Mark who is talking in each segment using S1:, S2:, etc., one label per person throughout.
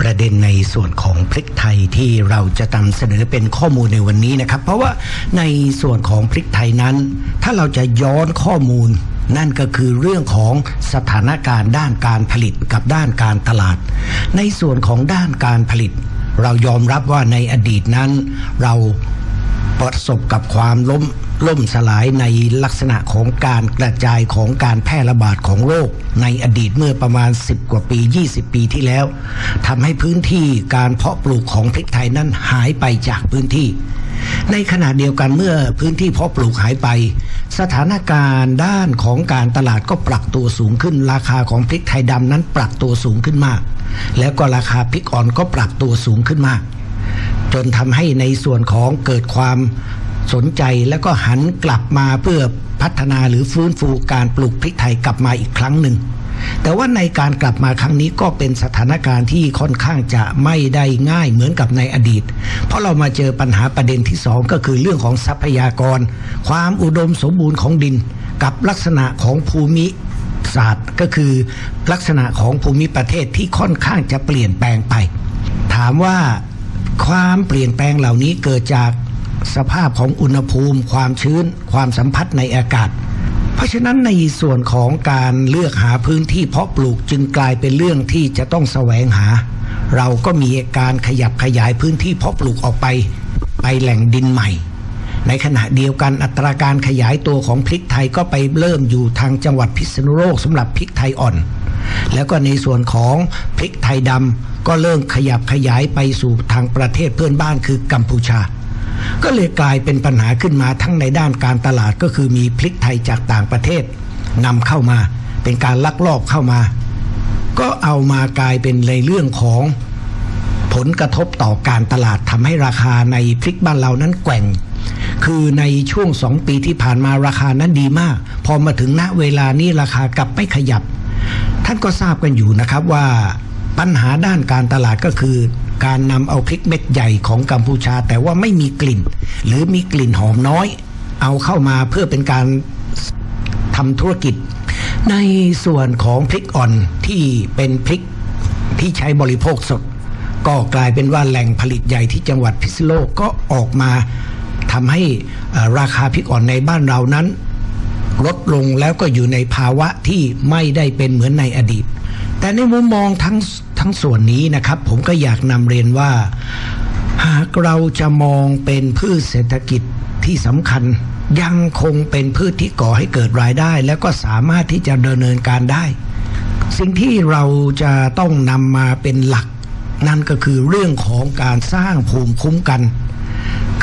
S1: ประเด็นในส่วนของพริกไทยที่เราจะนำเสนอเป็นข้อมูลในวันนี้นะครับ เพราะว่าในส่วนของพริกไทยนั้น ถ้าเราจะย้อนข้อมูลนั่นก็คือเรื่องของสถานการณ์ด้านการผลิตกับด้านการตลาด ในส่วนของด้านการผลิต เรายอมรับว่าในอดีตนั้น เราประสบกับความล้ม ล่มสลายในลักษณะของการกระจายของการแพร่ระบาดของโรคในอดีตเมื่อประมาณ 10 กว่าปี 20 ปีที่แล้วทำให้พื้นที่การเพาะปลูกของพริกไทยนั้นหายไปจากพื้นที่ ในขณะเดียวกันเมื่อพื้นที่เพาะปลูกหายไป สถานการณ์ด้านของการตลาดก็ปรับตัวสูงขึ้น ราคาของพริกไทยดำนั้นปรับตัวสูงขึ้นมาก แล้วก็ราคาพริกอ่อนก็ปรับตัวสูงขึ้นมาก จนทำให้ในส่วนของเกิดความ สนใจแล้วก็หันกลับมาเพื่อพัฒนาหรือฟื้นฟูการปลูกพริกไทยกลับมาอีกครั้งหนึ่ง แต่ว่าในการกลับมาครั้งนี้ก็เป็นสถานการณ์ที่ค่อนข้างจะไม่ได้ง่ายเหมือนกับในอดีต เพราะเรามาเจอปัญหาประเด็นที่สองก็คือเรื่องของทรัพยากร ความอุดมสมบูรณ์ของดิน กับลักษณะของภูมิศาสตร์ก็คือลักษณะของภูมิประเทศที่ค่อนข้างจะเปลี่ยนแปลงไป ถามว่าความเปลี่ยนแปลงเหล่านี้เกิดจาก สภาพของอุณหภูมิ ความชื้น ความสัมผัสในอากาศ เพราะฉะนั้นในส่วนของการเลือกหาพื้นที่เพาะปลูกจึงกลายเป็นเรื่องที่จะต้องแสวงหา เราก็มีการขยับขยายพื้นที่เพาะปลูกออกไป ไปแหล่งดินใหม่ ในขณะเดียวกันอัตราการขยายตัวของพริกไทยก็ไปเริ่มอยู่ทางจังหวัดพิษณุโลกสำหรับพริกไทยอ่อน แล้วก็ในส่วนของพริกไทยดำก็เริ่มขยับขยายไปสู่ทางประเทศเพื่อนบ้านคือกัมพูชา ก็เลยกลายเป็นปัญหาขึ้นมาทั้งในด้านการตลาดก็คือมีพริกไทยจากต่างประเทศนำเข้ามาเป็นการลักลอบเข้ามา ก็เอามากลายเป็นในเรื่องของผลกระทบต่อการตลาดทำให้ราคาในพริกบ้านเรานั้นแกว่ง คือในช่วงสองปีที่ผ่านมาราคานั้นดีมาก พอมาถึงณเวลานี้ราคากลับไม่ขยับ ท่านก็ทราบกันอยู่นะครับว่าปัญหาด้านการตลาดก็คือ การนำเอาพริกเม็ดใหญ่ของกัมพูชา แต่ว่าไม่มีกลิ่น หรือมีกลิ่นหอมน้อย เอาเข้ามาเพื่อเป็นการทำธุรกิจ ในส่วนของพริกอ่อนที่เป็นพริกที่ใช้บริโภคสด ก็กลายเป็นว่าแหล่งผลิตใหญ่ที่จังหวัดพิษณุโลกก็ออกมาทำให้ราคาพริกอ่อนในบ้านเรานั้น ลดลงแล้วก็อยู่ในภาวะที่ไม่ได้เป็นเหมือนในอดีต แต่ในมุมมองทั้ง ทั้งส่วนนี้นะครับ ผมก็อยากนำเรียนว่า หากเราจะมองเป็นพืชเศรษฐกิจที่สำคัญ ยังคงเป็นพืชที่ก่อให้เกิดรายได้ แล้วก็สามารถที่จะดำเนินการได้ สิ่งที่เราจะต้องนำมาเป็นหลัก นั่นก็คือเรื่องของการสร้างภูมิคุ้มกัน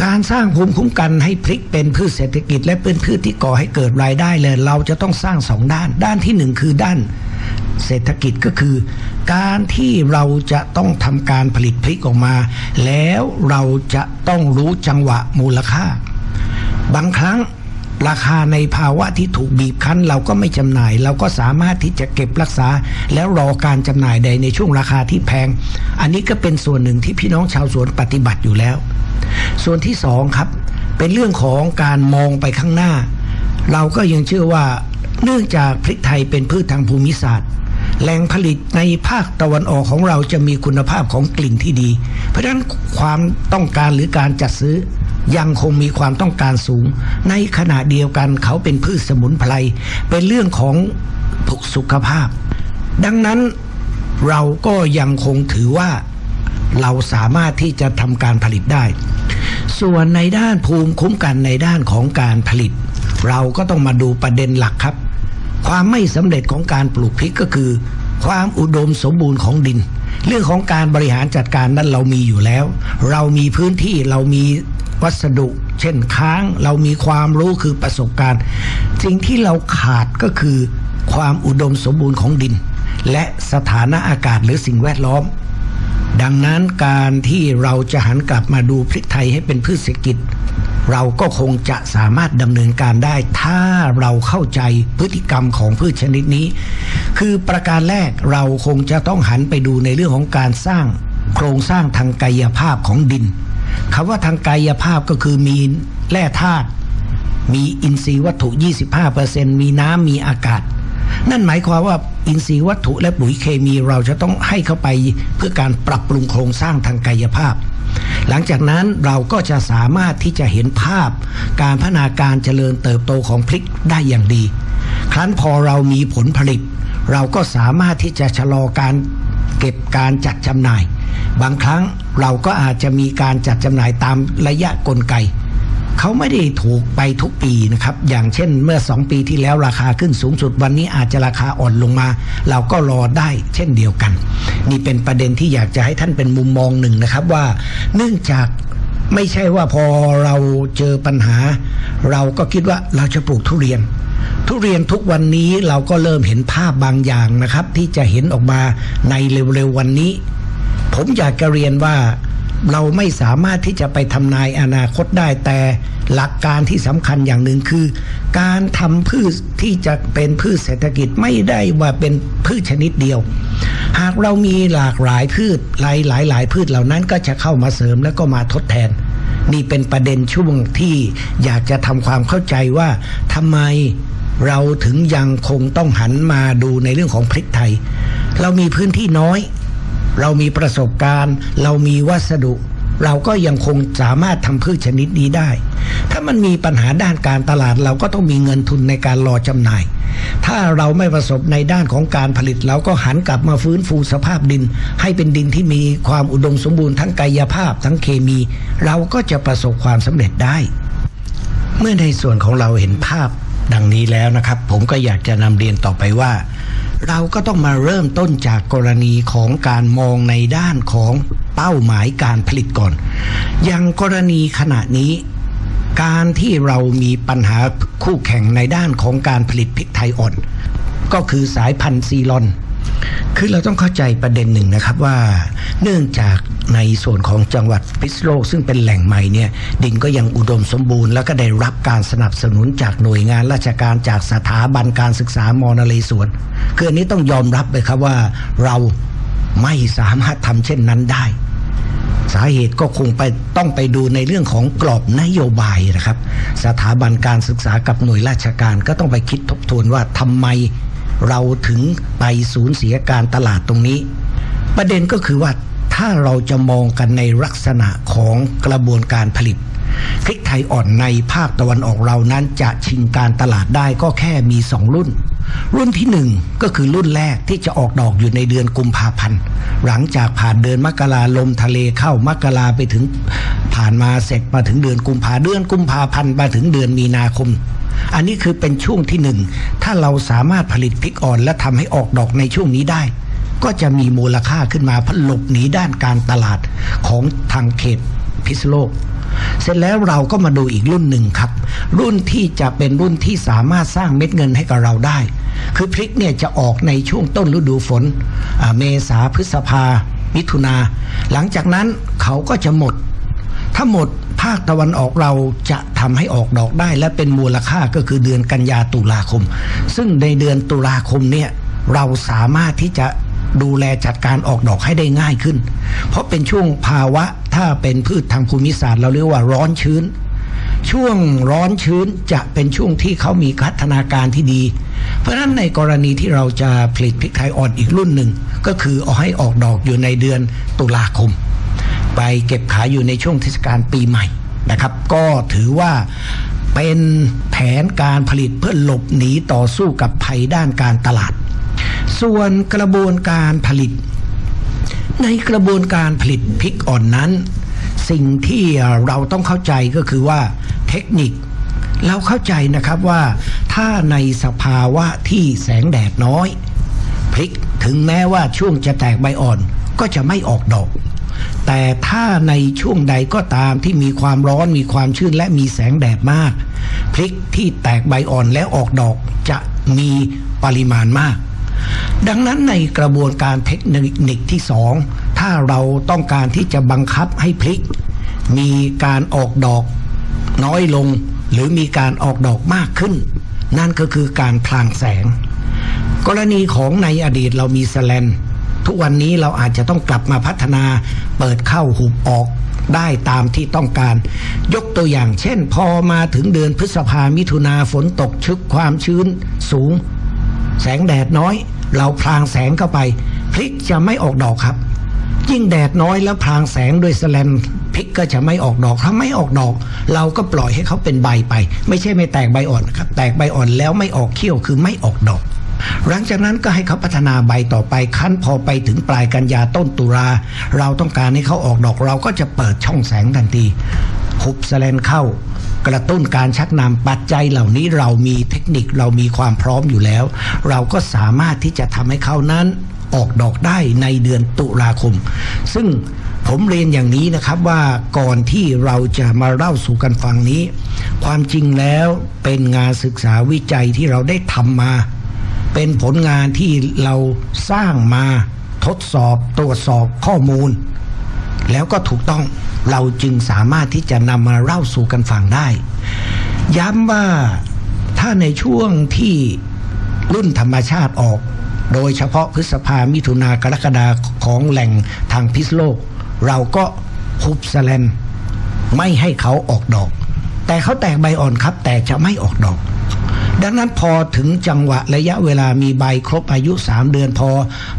S1: การสร้างภูมิคุ้มกันให้พลิกเป็นพืชเศรษฐกิจและเป็นพืชที่ก่อให้เกิดรายได้เลย เราจะต้องสร้างสองด้าน ด้านที่หนึ่งคือด้าน เศรษฐกิจก็คือ การที่เราจะต้องทำการผลิตพริกออกมา แล้วเราจะต้องรู้จังหวะมูลค่า บางครั้งราคาในภาวะที่ถูกบีบคั้น เราก็ไม่จำหน่าย เราก็สามารถที่จะเก็บรักษา แล้วรอการจำหน่ายใดในช่วงราคาที่แพง อันนี้ก็เป็นส่วนหนึ่งที่พี่น้องชาวสวนปฏิบัติอยู่แล้ว ส่วนที่สองครับ เป็นเรื่องของการมองไปข้างหน้า เราก็ยังเชื่อว่า เนื่องจากพริกไทยเป็นพืชทางภูมิศาสตร์ แหล่งผลิตในภาคตะวันออกของเราจะมีคุณภาพของกลิ่นที่ดี เพราะฉะนั้นความต้องการหรือการจัดซื้อยังคงมีความต้องการสูง ในขณะเดียวกันเขาเป็นพืชสมุนไพรเป็นเรื่องของสุขภาพ ดังนั้นเราก็ยังคงถือว่าเราสามารถที่จะทำการผลิตได้ ส่วนในด้านภูมิคุ้มกันในด้านของการผลิต เราก็ต้องมาดูประเด็นหลักครับ ความไม่สำเร็จของการปลูกพริกก็คือ ความอุดมสมบูรณ์ของดิน เรื่องของการบริหารจัดการนั้นเรามีอยู่แล้ว เรามีพื้นที่เรามีวัสดุ เช่นค้างเรามีความรู้คือประสบการณ์สิ่งที่เราขาดก็คือ ความอุดมสมบูรณ์ของดิน และสถานะอากาศหรือสิ่งแวดล้อม ดังนั้นการที่เราจะหันกลับมาดูพริกไทยให้เป็นพืชเศรษฐกิจ เราก็คงจะสามารถดำเนินการได้ ถ้าเราเข้าใจพฤติกรรมของพืชชนิดนี้ คือประการแรกเราคงจะต้องหันไปดูในเรื่องของการสร้างโครงสร้างทางกายภาพของดินคำว่าทางกายภาพก็คือมีแร่ธาตุมีอินทรีย์วัตถุ 25%มีน้ำมีอากาศ นั่นหมายความว่าอินทรีย์วัตถุและปุ๋ยเคมีเราจะต้องให้เข้าไปเพื่อการปรับปรุงโครงสร้างทางกายภาพ หลังจากนั้นเราก็จะสามารถที่จะเห็นภาพการพัฒนาการเจริญเติบโตของพริกได้อย่างดี ครั้นพอเรามีผลผลิต เราก็สามารถที่จะชะลอการเก็บการจัดจำหน่าย บางครั้งเราก็อาจจะมีการจัดจำหน่ายตามระยะกลไก เขาไม่ได้ถูกไปทุกปีนะครับ อย่างเช่นเมื่อ 2 ปีที่แล้วราคาขึ้นสูงสุดวันนี้อาจจะราคาอ่อนลงมา เราก็รอได้เช่นเดียวกัน นี่เป็นประเด็นที่อยากจะให้ท่านเป็นมุมมองหนึ่งนะครับว่า เนื่องจากไม่ใช่ว่าพอเราเจอปัญหา เราก็คิดว่าเราจะปลูกทุเรียน ทุเรียนทุกวันนี้เราก็เริ่มเห็นภาพบางอย่างนะครับ ที่จะเห็นออกมาในเร็วๆวันนี้ ผมอยากจะเรียนว่า เราไม่สามารถที่จะไปทำนายอนาคตได้แต่หลักการที่สำคัญอย่างหนึ่งคือ การทำพืชที่จะเป็นพืชเศรษฐกิจไม่ได้ว่าเป็นพืชชนิดเดียว หากเรามีหลากหลายพืชหลายหลายหลายพืชเหล่านั้นก็จะเข้ามาเสริมแล้วก็มาทดแทน นี่เป็นประเด็นช่วงที่อยากจะทำความเข้าใจว่าทำไมเราถึงยังคงต้องหันมาดูในเรื่องของพริกไทย เรามีพื้นที่น้อย เรามีประสบการณ์ เรามีวัสดุ เราก็ยังคงสามารถทำพืชชนิดนี้ได้ ถ้ามันมีปัญหาด้านการตลาดเราก็ต้องมีเงินทุนในการรอจำหน่าย ถ้าเราไม่ประสบในด้านของการผลิต เราก็หันกลับมาฟื้นฟูสภาพดิน ให้เป็นดินที่มีความอุดมสมบูรณ์ทั้งกายภาพ ทั้งเคมี เราก็จะประสบความสำเร็จได้ เมื่อในส่วนของเราเห็นภาพดังนี้แล้วนะครับ ผมก็อยากจะนำเรียนต่อไปว่า เราก็ต้องมาเริ่มต้นจากกรณีของการมองในด้านของเป้าหมายการผลิตก่อน อย่างกรณีขณะนี้การที่เรามีปัญหาคู่แข่งในด้านของการผลิตพริกไทยอ่อน ก็คือสายพันธุ์ซีลอน คือเราต้องเข้าใจประเด็นหนึ่งนะครับว่า เนื่องจากในส่วนของจังหวัดพิษโลกซึ่งเป็นแหล่งใหม่เนี่ยดินก็ยังอุดมสมบูรณ์ แล้วก็ได้รับการสนับสนุนจากหน่วยงานราชการจากสถาบันการศึกษามอนเรศวรคืออันนี้ต้องยอมรับเลยครับว่าเราไม่สามารถทำเช่นนั้นได้ สาเหตุก็คงไปต้องไปดูในเรื่องของกรอบนโยบายนะครับ สถาบันการศึกษากับหน่วยราชการก็ต้องไปคิดทบทวนว่าทำไม เราถึงไปสูญเสียการตลาดตรงนี้ ประเด็นก็คือว่าถ้าเราจะมองกันในลักษณะของกระบวนการผลิตพริกไทยอ่อนในภาคตะวันออกเรานั้นจะชิงการตลาดได้ก็แค่มีสองรุ่น รุ่นที่หนึ่งก็คือรุ่นแรกที่จะออกดอกอยู่ในเดือนกุมภาพันธ์หลังจากผ่านเดือนมกราลมทะเลเข้ามกราไปถึงผ่านมาเสร็จมาถึงเดือนกุมภาเดือนกุมภาพันธ์มาถึงเดือนมีนาคม อันนี้คือเป็นช่วงที่หนึ่งถ้าเราสามารถผลิตพริกอ่อน และทำให้ออกดอกในช่วงนี้ได้ ก็จะมีมูลค่าขึ้นมาพหลบหนีด้านการตลาดของทางเขตพิษโลก เสร็จแล้วเราก็มาดูอีกรุ่นหนึ่งครับ รุ่นที่จะเป็นรุ่นที่สามารถสร้างเม็ดเงินให้กับเราได้ คือพริกเนี่ยจะออกในช่วงต้นฤดูฝนเมษาพฤษภามิถุนาหลังจากนั้นเขาก็จะหมด ถ้าหมดภาคตะวันออกเราจะทำให้ออกดอกได้ และเป็นมูลค่าก็คือเดือนกันยาตุลาคม ซึ่งในเดือนตุลาคมเนี่ยเราสามารถที่จะดูแลจัดการออกดอกให้ได้ง่ายขึ้น เพราะเป็นช่วงภาวะถ้าเป็นพืชทางภูมิศาสตร์เราเรียกว่าร้อนชื้น ช่วงร้อนชื้นจะเป็นช่วงที่เขามีพัฒนาการที่ดี เพราะฉะนั้นในกรณีที่เราจะผลิตพริกไทยอ่อนอีกรุ่นหนึ่ง ก็คือเอาให้ออกดอกอยู่ในเดือนตุลาคม ไปเก็บขายอยู่ในช่วงเทศกาลปีใหม่นะครับ ก็ถือว่าเป็นแผนการผลิตเพื่อหลบหนีต่อสู้กับภัยด้านการตลาด ส่วนกระบวนการผลิต ในกระบวนการผลิตพริกอ่อนนั้น สิ่งที่เราต้องเข้าใจก็คือว่าเทคนิคเราเข้าใจนะครับว่าถ้าในสภาวะที่แสงแดดน้อย พริกถึงแม้ว่าช่วงจะแตกใบอ่อนก็จะไม่ออกดอก แต่ถ้าในช่วงใดก็ตามที่มีความร้อนมีความชื้นและมีแสงแดดมาก พริกที่แตกใบอ่อนแล้วออกดอกจะมีปริมาณมาก ดังนั้นในกระบวนการเทคนิคที่สองถ้าเราต้องการที่จะบังคับให้พริก มีการออกดอกน้อยลง หรือมีการออกดอกมากขึ้น นั่นก็คือการพลางแสง กรณีของในอดีตเรามีสแลน ทุกวันนี้เราอาจจะต้องกลับมาพัฒนาเปิดเข้าหุบออกได้ตามที่ต้องการ ยกตัวอย่างเช่น พอมาถึงเดือนพฤษภามิถุนาฝนตกชึกความชื้นสูง แสงแดดน้อย เราพรางแสงเข้าไป พริกจะไม่ออกดอกครับ ยิ่งแดดน้อยแล้วพรางแสงด้วยสแลนพริกก็จะไม่ออกดอก ถ้าไม่ออกดอก เราก็ปล่อยให้เขาเป็นใบไป ไม่ใช่ไม่แตกใบอ่อนนะครับ แตกใบอ่อนแล้วไม่ออกเขี้ยวคือไม่ออกดอก หลังจากนั้นก็ให้เขาพัฒนาใบต่อไปคั้นพอไปถึงปลายกันยาต้นตุลาเราต้องการให้เขาออกดอกเราก็จะเปิดช่องแสงทันทีหุบแสแลนเข้ากระตุ้นการชักนำปัจจัยเหล่านี้เรามีเทคนิคเรามีความพร้อมอยู่แล้ว เราก็สามารถที่จะทำให้เขานั้นออกดอกได้ในเดือนตุลาคม ซึ่งผมเรียนอย่างนี้นะครับว่าก่อนที่เราจะมาเล่าสู่กันฟังนี้ ความจริงแล้วเป็นงานศึกษาวิจัยที่เราได้ทำมา เป็นผลงานที่เราสร้างมาทดสอบตรวจสอบข้อมูล แล้วก็ถูกต้องเราจึงสามารถที่จะนำมาเล่าสู่กันฟังได้ ย้ำว่าถ้าในช่วงที่รุ่นธรรมชาติออก โดยเฉพาะพฤษภามิถุนากรกฎาของแหล่งทางพิษโลก เราก็คุบสแลนไม่ให้เขาออกดอก แต่เขาแตกใบอ่อนครับแต่จะไม่ออกดอก ดังนั้นพอถึงจังหวะระยะเวลามีใบครบอายุ 3 เดือนพอ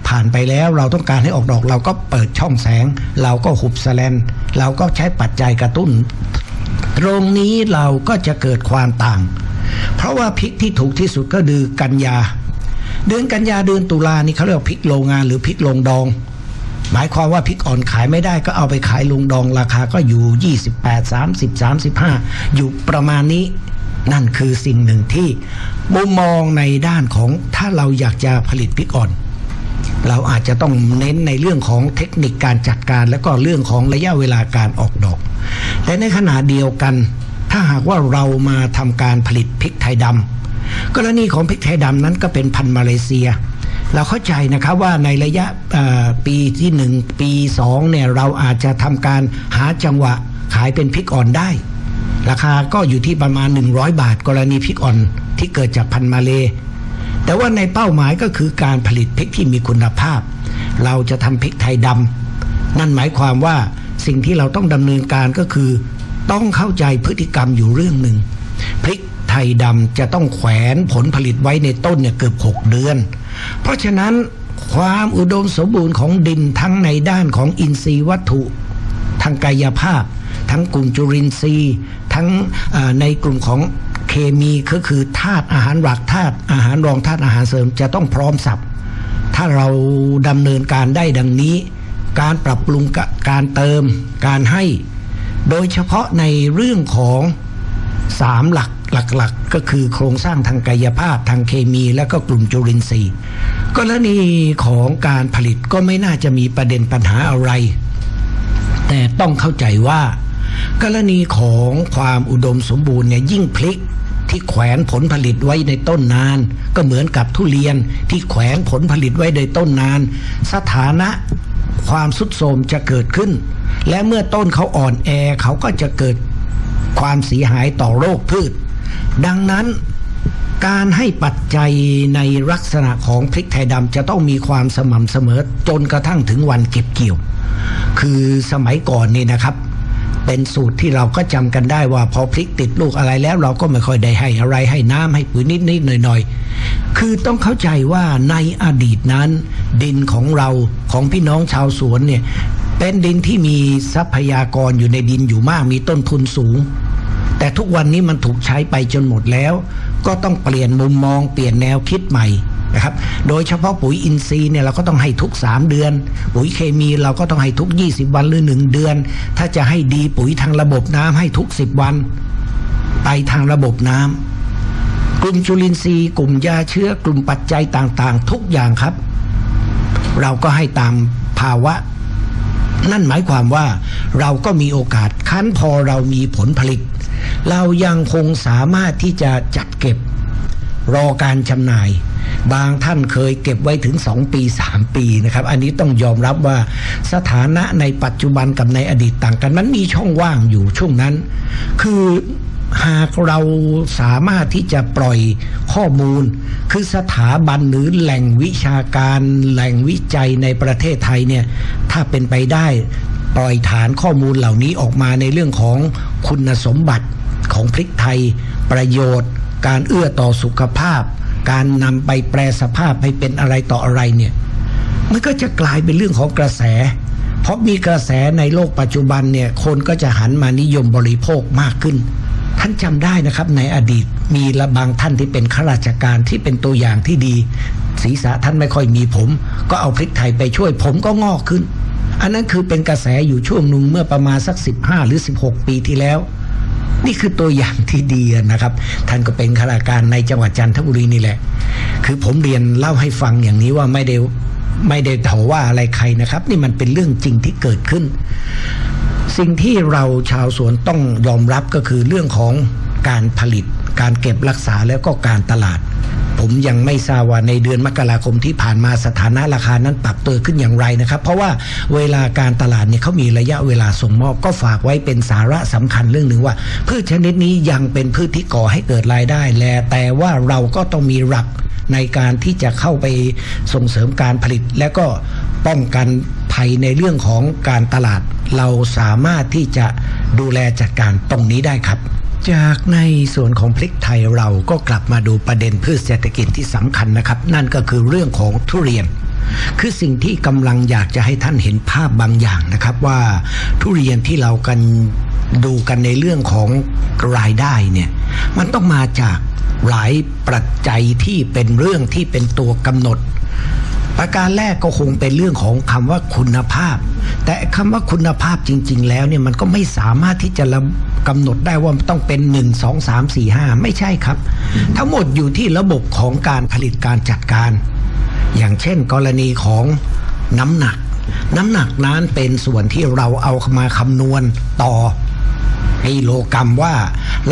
S1: ผ่านไปแล้วเราต้องการให้ออกดอกเราก็เปิดช่องแสง เราก็หุบสแลนเราก็ใช้ปัจจัยกระตุ้น ตรงนี้เราก็จะเกิดความต่าง เพราะว่าพริกที่ถูกที่สุดก็คือกันยา เดือนกันยาเดือนตุลานี่เขาเรียกว่าพริกโรงงานหรือพริกโรงดองหมายความว่าพริกอ่อนขายไม่ได้ก็เอาไปขายลงดองราคาก็อยู่ 28 30 35 อยู่ประมาณนี้ นั่นคือสิ่งหนึ่งที่มุมมองในด้านของถ้าเราอยากจะผลิตพริกอ่อน เราอาจจะต้องเน้นในเรื่องของเทคนิคการจัดการ และก็เรื่องของระยะเวลาการออกดอกแต่ในขณะเดียวกัน ถ้าหากว่าเรามาทำการผลิตพริกไทยดำกรณีของพริกไทยดำนั้นก็เป็นพันธุ์มาเลเซียเราเข้าใจนะครับว่าในระยะปีที่หนึ่งปีสองเนี่ยเราอาจจะทำการหาจังหวะขายเป็นพริกอ่อนได้ ราคาก็อยู่ที่ประมาณ 100 บาท กรณีพริกอ่อนที่เกิดจากพันธุ์มาเล แต่ว่าในเป้าหมายก็คือการผลิตพริกที่มีคุณภาพ เราจะทำพริกไทยดำนั่นหมายความว่าสิ่งที่เราต้องดำเนินการก็คือ ต้องเข้าใจพฤติกรรมอยู่เรื่องหนึ่งพริกไทยดำจะต้องแขวนผลผลิตไว้ในต้นเนี่ยเกือบ 6 เดือน เพราะฉะนั้นความอุดมสมบูรณ์ของดินทั้งในด้านของอินทรีย์วัตถุ ทางกายภาพ ทั้งกลุ่มจุลินทรีย์ ทั้งในกลุ่มของเคมีก็คือธาตุอาหารหลักธาตุอาหารรองธาตุอาหารเสริมจะต้องพร้อมสับถ้าเราดำเนินการได้ดังนี้ การปรับปรุงกะการเติมการให้ โดยเฉพาะในเรื่องของสามหลักหลักๆ ก็คือโครงสร้างทางกายภาพทางเคมี และก็กลุ่มจุลินทรีย์กรณีของการผลิตก็ไม่น่าจะมีประเด็นปัญหาอะไร แต่ต้องเข้าใจว่า กรณีของความอุดมสมบูรณ์เนี่ยยิ่งพลิกที่แขวนผลผลิตไว้ในต้นนาน ก็เหมือนกับทุเรียนที่แขวนผลผลิตไว้ในต้นนาน สถานะความสุดโทมจะเกิดขึ้น และเมื่อต้นเขาอ่อนแอเขาก็จะเกิดความเสียหายต่อโรคพืช ดังนั้นการให้ปัจจัยในลักษณะของพริกไทยดำจะต้องมีความสม่ำเสมอจนกระทั่งถึงวันเก็บเกี่ยว คือสมัยก่อนนี่นะครับ เป็นสูตรที่เราก็จำกันได้ว่าพอพริกติดลูกอะไรแล้วเราก็ไม่ค่อยได้ให้อะไรให้น้ำให้ปุ๋ยนิดๆหน่อยๆคือต้องเข้าใจว่าในอดีตนั้น ดินของเราของพี่น้องชาวสวนเนี่ยเป็นดินที่มีทรัพยากรอยู่ในดินอยู่มากมีต้นทุนสูง แต่ทุกวันนี้มันถูกใช้ไปจนหมดแล้ว ก็ต้องเปลี่ยนมุมมองเปลี่ยนแนวคิดใหม่ นะครับโดยเฉพาะปุ๋ยอินทรีย์เนี่ยเราก็ต้องให้ทุก 3 เดือน ปุ๋ยเคมีเราก็ต้องให้ทุก 20 วันหรือ 1 เดือน ถ้าจะให้ดีปุ๋ยทางระบบน้ำให้ทุก 10 วัน ไปทางระบบน้ำกลุ่มจุลินทรีย์ กลุ่มยาเชื้อกลุ่มปัจจัยต่างๆ ทุกอย่างครับ เราก็ให้ตามภาวะ นั่นหมายความว่าเราก็มีโอกาสคั้นพอเรามีผลผลิต เรายังคงสามารถที่จะจัดเก็บ รอการจำหน่าย บางท่านเคยเก็บไว้ถึง 2 ปี 3 ปีนะครับ อันนี้ต้องยอมรับว่าสถานะในปัจจุบันกับในอดีตต่างกัน มันมีช่องว่างอยู่ช่วงนั้น คือหากเราสามารถที่จะปล่อยข้อมูล คือสถาบันหรือแหล่งวิชาการ แหล่งวิจัยในประเทศไทยเนี่ยถ้าเป็นไปได้ปล่อยฐานข้อมูลเหล่านี้ออกมาในเรื่องของคุณสมบัติของพริกไทย ประโยชน์ การเอื้อต่อสุขภาพ การนำไปแปลสภาพให้เป็นอะไรต่ออะไรเนี่ยมันก็จะกลายเป็นเรื่องของกระแส เพราะมีกระแสในโลกปัจจุบันเนี่ยคนก็จะหันมานิยมบริโภคมากขึ้น ท่านจำได้นะครับในอดีตมีละบางท่านที่เป็นข้าราชการที่เป็นตัวอย่างที่ดี ศีรษะท่านไม่ค่อยมีผม ก็เอาพริกไทยไปช่วยผมก็งอกขึ้น อันนั้นคือเป็นกระแสอยู่ช่วงหนึ่งเมื่อประมาณสัก 15 หรือ 16 ปีที่แล้ว นี่คือตัวอย่างที่ดีนะครับ ท่านก็เป็นข้าราชการในจังหวัดจันทบุรีนี่แหละ คือผมเรียนเล่าให้ฟังอย่างนี้ว่าไม่ได้ไม่ได้ถอว่าอะไรใครนะครับ นี่มันเป็นเรื่องจริงที่เกิดขึ้น สิ่งที่เราชาวสวนต้องยอมรับก็คือเรื่องของการผลิต การเก็บรักษาแล้วก็การตลาด ผมยังไม่ทราบว่าในเดือนมกราคมที่ผ่านมาสถานะราคานั้นปรับตัวขึ้นอย่างไรนะครับ เพราะว่าเวลาการตลาดเนี่ยเขามีระยะเวลาส่งมอบก็ฝากไว้เป็นสาระสำคัญเรื่องหนึ่งว่า พืชชนิดนี้ยังเป็นพืชที่ก่อให้เกิดรายได้แลแต่ว่าเราก็ต้องมีหลักในการที่จะเข้าไปส่งเสริมการผลิต และก็ป้องกันภัยในเรื่องของการตลาด เราสามารถที่จะดูแลจัดการตรงนี้ได้ครับ จากในส่วนของพริกไทยเราก็กลับมาดูประเด็นพืชเศรษฐกิจที่สำคัญนะครับ นั่นก็คือเรื่องของทุเรียน คือสิ่งที่กำลังอยากจะให้ท่านเห็นภาพบางอย่างนะครับว่าทุเรียนที่เรากันดูกันในเรื่องของรายได้เนี่ยมันต้องมาจากหลายปัจจัยที่เป็นเรื่องที่เป็นตัวกำหนด ประการแรกก็คงเป็นเรื่องของคำว่าคุณภาพ แต่คำว่าคุณภาพจริง ๆ แล้วเนี่ยมันก็ไม่สามารถที่จะกำหนดได้ว่าต้องเป็น 1 2 3 4 5 ไม่ใช่ครับ ทั้งหมดอยู่ที่ระบบของการผลิตการจัดการ อย่างเช่น กรณีของน้ำหนัก น้ำหนักนั้นเป็นส่วนที่เราเอามาคำนวณต่อกิโลกรรัมว่า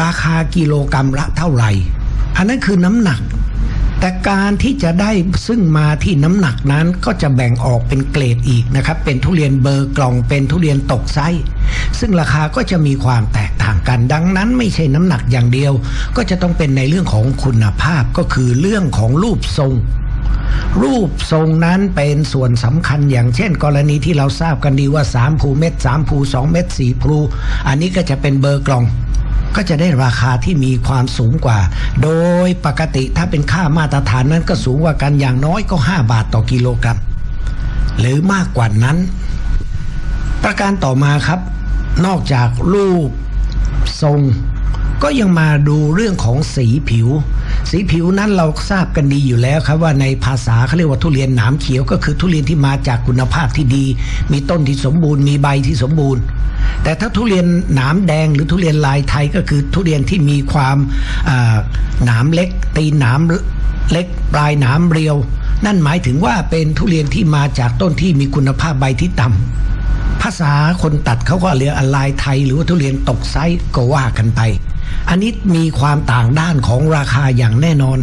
S1: ราคากิโลกรรัมละเท่าไหร่ อันนั้นคือน้ำหนัก แต่การที่จะได้ซึ่งมาที่น้ำหนักนั้นก็จะแบ่งออกเป็นเกรดอีกนะครับ เป็นทุเรียนเบอร์กล่องเป็นทุเรียนตกไซส์ซึ่งราคาก็จะมีความแตกต่างกัน ดังนั้นไม่ใช่น้ำหนักอย่างเดียว ก็จะต้องเป็นในเรื่องของคุณภาพก็คือเรื่องของรูปทรงรูปทรงนั้นเป็นส่วนสำคัญอย่างเช่น กรณีที่เราทราบกันดีว่า 3 ภูเม็ด3ภู 2 เม็ด4ภู อันนี้ก็จะเป็นเบอร์กล่อง ก็จะได้ราคาที่มีความสูงกว่า โดยปกติถ้าเป็นค่ามาตรฐานนั้นก็สูงกว่ากันอย่างน้อยก็ 5 บาทต่อกิโลกรัม หรือมากกว่านั้น ประการต่อมาครับ นอกจากรูปทรง ก็ยังมาดูเรื่องของสีผิว สีผิวนั้นเราทราบกันดีอยู่แล้วครับว่าในภาษาเขาเรียกว่าทุเรียนหนามเขียวก็คือทุเรียนที่มาจากคุณภาพที่ดี มีต้นที่สมบูรณ์มีใบที่สมบูรณ์ แต่ถ้าทุเรียนหนามแดงหรือทุเรียนลายไทยก็คือทุเรียนที่มีความหนามเล็ก ตีนหนามเล็กปลายหนามเรียว นั่นหมายถึงว่าเป็นทุเรียนที่มาจากต้นที่มีคุณภาพใบที่ต่ำภาษาคนตัดเขาก็เรียกลายไทย หรือว่าทุเรียนตกไซส์ก็ว่ากันไป อันนี้มีความต่างด้านของราคาอย่างแน่นอน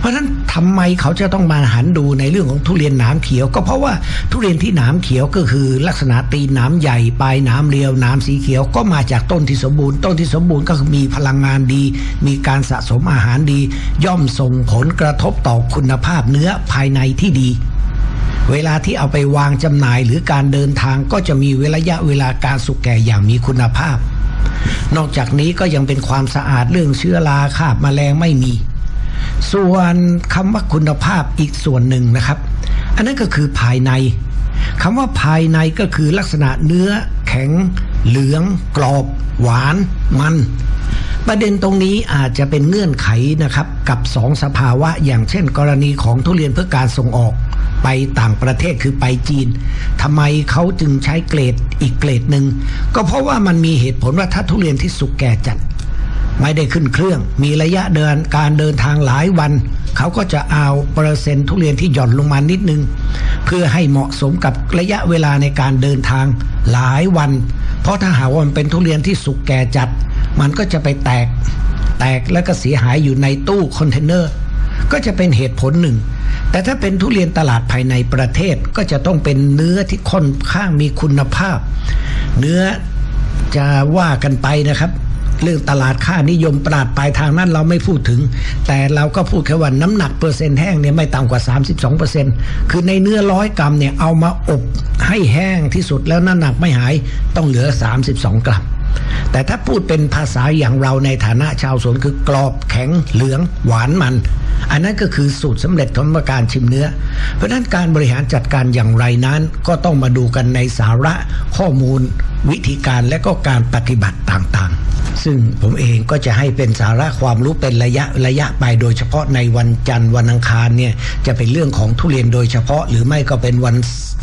S1: เพราะฉะนั้นทำไมเขาจะต้องมาหันดูในเรื่องของทุเรียนหนามเขียว ก็เพราะว่าทุเรียนที่หนามเขียวก็คือ ลักษณะตีนหนามใหญ่ปลายหนามเรียวหนามสีเขียวก็มาจากต้นที่สมบูรณ์ ต้นที่สมบูรณ์ก็คือมีพลังงานดี มีการสะสมอาหารดี ย่อมส่งผลกระทบต่อคุณภาพเนื้อภายในที่ดีเวลาที่เอาไปวางจำหน่ายหรือการเดินทางก็จะมีระยะเวลาการสุกแก่อย่างมีคุณภาพ นอกจากนี้ก็ยังเป็นความสะอาดเรื่องเชื้อราคาบแมลงไม่มี ส่วนคำว่าคุณภาพอีกส่วนหนึ่งนะครับ อันนั้นก็คือภายในคำว่าภายในก็คือลักษณะเนื้อแข็ง เหลือง กรอบ หวาน มัน ประเด็นตรงนี้อาจจะเป็นเงื่อนไขนะครับ กับสองสภาวะอย่างเช่น กรณีของทุเรียนเพื่อการส่งออก ไปต่างประเทศคือไปจีนทำไมเขาจึงใช้เกรดอีกเกรดหนึ่งก็เพราะว่ามันมีเหตุผลว่าถ้าทุเรียนที่สุกแก่จัด ไม่ได้ขึ้นเครื่อง มีระยะเดินการเดินทางหลายวัน เขาก็จะเอาเปอร์เซ็นต์ทุเรียนที่หย่อนลงมานิดนึง เพื่อให้เหมาะสมกับระยะเวลาในการเดินทางหลายวัน เพราะถ้าหากว่ามันเป็นทุเรียนที่สุกแก่จัด มันก็จะไปแตกแตกแล้วก็เสียหายอยู่ในตู้คอนเทนเนอร์ก็จะเป็นเหตุผลหนึ่ง แต่ถ้าเป็นทุเรียนตลาดภายในประเทศก็จะต้องเป็นเนื้อที่ค่อนข้างมีคุณภาพ เนื้อจะว่ากันไปนะครับ เรื่องตลาดค่านิยมตลาดปลายทางนั้นเราไม่พูดถึง แต่เราก็พูดแค่ว่าน้ำหนักเปอร์เซ็นต์แห้งเนี่ยไม่ต่ำกว่า 32เปอร์เซ็นต์คือในเนื้อร้อยกรัมเนี่ยเอามาอบให้แห้งที่สุดแล้วน้ำหนักไม่หายต้องเหลือ 32 กรัม แต่ถ้าพูดเป็นภาษาอย่างเราในฐานะชาวสวนคือกรอบแข็งเหลืองหวานมัน อันนั้นก็คือสูตรสำเร็จของการชิมเนื้อ เพราะฉะนั้นการบริหารจัดการอย่างไรนั้น ก็ต้องมาดูกันในสาระข้อมูลวิธีการและก็การปฏิบัติต่างๆ ซึ่งผมเองก็จะให้เป็นสาระความรู้เป็นระยะระยะไปโดยเฉพาะในวันจันทร์วันอังคารเนี่ยจะเป็นเรื่องของทุเรียนโดยเฉพาะ หรือไม่ก็เป็นวัน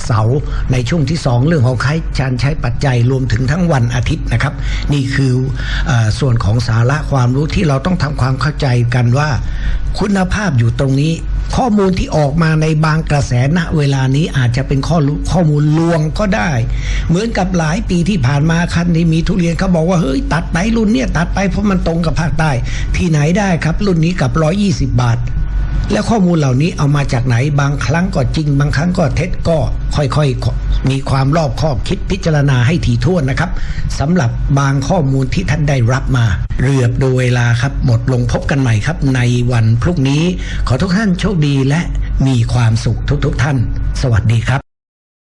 S1: เสาร์ในช่วงที่ 2 เรื่องของใช้การใช้ปัจจัยรวมถึงทั้งวันอาทิตย์นะครับ นี่คือออส่วนของสาระความรู้ที่เราต้องทำความเข้าใจกันว่า คุณภาพอยู่ตรงนี้ ข้อมูลที่ออกมาในบางกระแสณเวลานี้อาจจะเป็นข้อข้อมูลลวงก็ได้ เหมือนกับหลายปีที่ผ่านมาคันนี้มีทุเรียนเขาบอกว่าเฮ้ยตัดไปรุ่นเนี่ยตัดไปเพราะมันตรงกับภาคใต้ที่ไหนได้ครับ รุ่นนี้กับ 120 บาท แล้วข้อมูลเหล่านี้เอามาจากไหนบางครั้งก็จริง บางครั้งก็เท็จก็ค่อยๆ มีความรอบคอบคิดพิจารณาให้ถี่ถ้วนนะครับสำหรับบางข้อมูลที่ท่านได้รับมา เรือบโดยเวลาครับ หมดลงพบกันใหม่ครับ ในวันพรุ่งนี้ ขอทุกท่านโชคดีและมีความสุขทุกๆทท่าน สวัสดีครับ